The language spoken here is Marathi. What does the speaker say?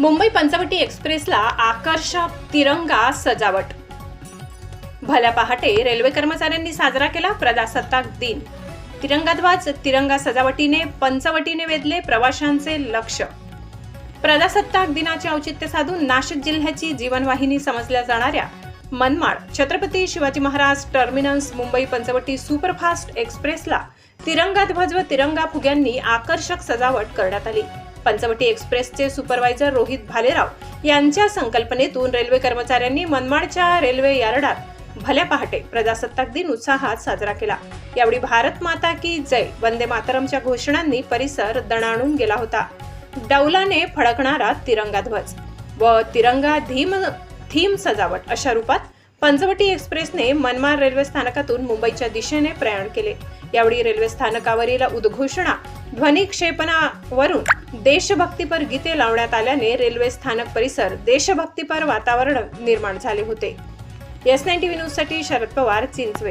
मुंबई पंचवटी एक्सप्रेसला आकर्षक तिरंगा सजावट. भल्या पहाटे रेल्वे कर्मचाऱ्यांनी साजरा केला प्रजासत्ताक दिन. तिरंगाध्वज तिरंगा सजावटीने पंचवटीने वेधले प्रवाशांचे लक्ष. प्रजासत्ताक दिनाचे औचित्य साधून नाशिक जिल्ह्याची जीवनवाहिनी समजल्या जाणाऱ्या मनमाड छत्रपती शिवाजी महाराज टर्मिनस मुंबई पंचवटी सुपरफास्ट एक्सप्रेसला तिरंगा ध्वज व तिरंगा फुग्यांनी आकर्षक सजावट करण्यात आली. पंचवटी एक्सप्रेसचे सुपरवायझर रोहित भालेराव यांच्या संकल्पनेतून रेल्वे कर्मचाऱ्यांनी मनमाडच्या रेल्वे यार्डात भल्या पहाटे प्रजासत्ताक दिन उत्साहात साजरा केला. यावेळी भारत माता की जय वंदे मातरमच्या घोषणांनी परिसर दणाणून गेला होता. डौलाने फडकणारा तिरंगा ध्वज व तिरंगा धीम थीम सजावट अशा रूपात पंचवटी एक्सप्रेसने मनमाड रेल्वे स्थानकातून मुंबईच्या दिशेने प्रयाण केले. यावेळी रेल्वे स्थानकावरील उद्घोषणा ध्वनिक्षेपणावरून देशभक्तीपर गीते लावण्यात आल्याने रेल्वे स्थानक परिसर देशभक्तीपर वातावरण निर्माण झाले होते. S nine TV news Sharad Pawar Chinchave.